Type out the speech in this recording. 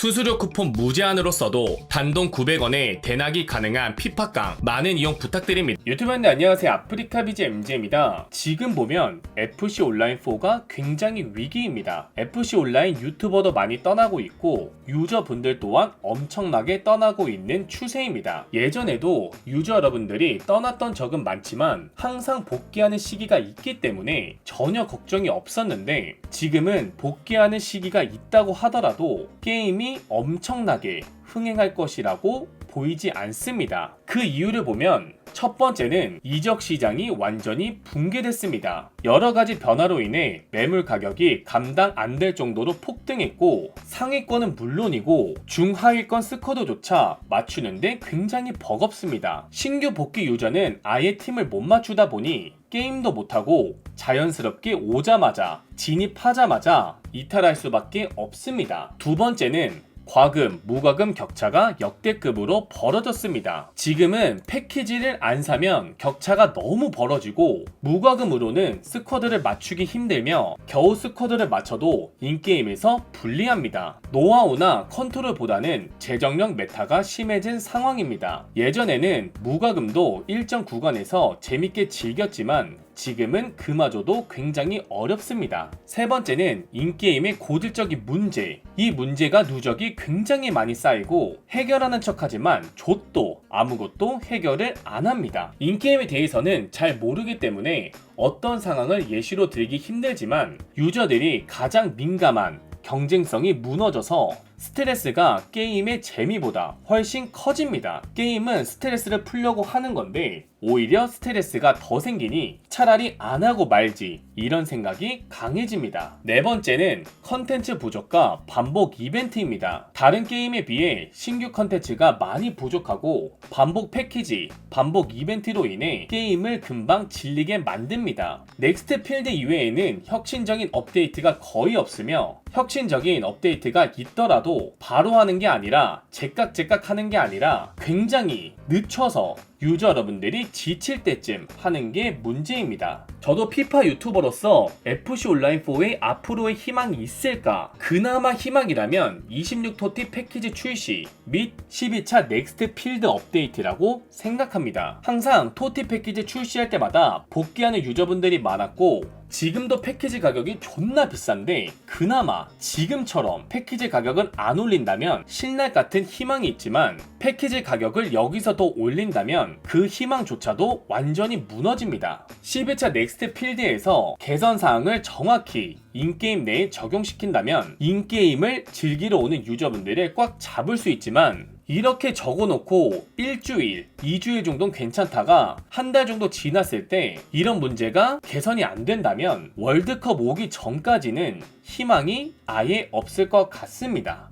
수수료 쿠폰 무제한으로 써도 단돈 900원에 대낙이 가능한 피파깡 많은 이용 부탁드립니다. 유튜브분들 안녕하세요. 아프리카 비즈 MJ입니다. 지금 보면 FC 온라인4가 굉장히 위기입니다. FC 온라인 유튜버도 많이 떠나고 있고 유저분들 또한 엄청나게 떠나고 있는 추세입니다. 예전에도 유저 여러분들이 떠났던 적은 많지만 항상 복귀하는 시기가 있기 때문에 전혀 걱정이 없었는데 지금은 복귀하는 시기가 있다고 하더라도 게임이 엄청나게 흥행할 것이라고 보이지 않습니다. 그 이유를 보면 첫 번째는 이적 시장이 완전히 붕괴됐습니다. 여러 가지 변화로 인해 매물 가격이 감당 안 될 정도로 폭등했고 상위권은 물론이고 중하위권 스쿼드조차 맞추는데 굉장히 버겁습니다. 신규 복귀 유저는 아예 팀을 못 맞추다 보니 게임도 못하고 자연스럽게 오자마자 진입하자마자 이탈할 수밖에 없습니다. 두 번째는 과금, 무과금 격차가 역대급으로 벌어졌습니다. 지금은 패키지를 안 사면 격차가 너무 벌어지고 무과금으로는 스쿼드를 맞추기 힘들며 겨우 스쿼드를 맞춰도 인게임에서 불리합니다. 노하우나 컨트롤보다는 재정력 메타가 심해진 상황입니다. 예전에는 무과금도 일정 구간에서 재밌게 즐겼지만 지금은 그마저도 굉장히 어렵습니다. 세 번째는 인게임의 고질적인 문제. 이 문제가 누적이 굉장히 많이 쌓이고 해결하는 척하지만 좆도 아무것도 해결을 안 합니다. 인게임에 대해서는 잘 모르기 때문에 어떤 상황을 예시로 들기 힘들지만 유저들이 가장 민감한 경쟁성이 무너져서 스트레스가 게임의 재미보다 훨씬 커집니다. 게임은 스트레스를 풀려고 하는 건데 오히려 스트레스가 더 생기니 차라리 안 하고 말지 이런 생각이 강해집니다. 네 번째는 컨텐츠 부족과 반복 이벤트입니다. 다른 게임에 비해 신규 컨텐츠가 많이 부족하고 반복 패키지, 반복 이벤트로 인해 게임을 금방 질리게 만듭니다. 넥스트 필드 이외에는 혁신적인 업데이트가 거의 없으며 혁신적인 업데이트가 있더라도 바로 하는 게 아니라 제깍제깍 하는 게 아니라 굉장히 늦춰서 유저 여러분들이 지칠 때쯤 하는 게 문제입니다. 저도 피파 유튜버로서 FC 온라인4의 앞으로의 희망이 있을까? 그나마 희망이라면 26토티 패키지 출시 및 12차 넥스트 필드 업데이트라고 생각합니다. 항상 토티 패키지 출시할 때마다 복귀하는 유저분들이 많았고 지금도 패키지 가격이 존나 비싼데 그나마 지금처럼 패키지 가격은 안 올린다면 신날 같은 희망이 있지만 패키지 가격을 여기서 더 올린다 면 그 희망조차도 완전히 무너집니다. 11차 넥스트 필드에서 개선 사항을 정확히 인게임 내에 적용시킨다면 인게임을 즐기러 오는 유저분들을 꽉 잡을 수 있지만 이렇게 적어놓고 일주일, 2주일 정도는 괜찮다가 한 달 정도 지났을 때 이런 문제가 개선이 안 된다면 월드컵 오기 전까지는 희망이 아예 없을 것 같습니다.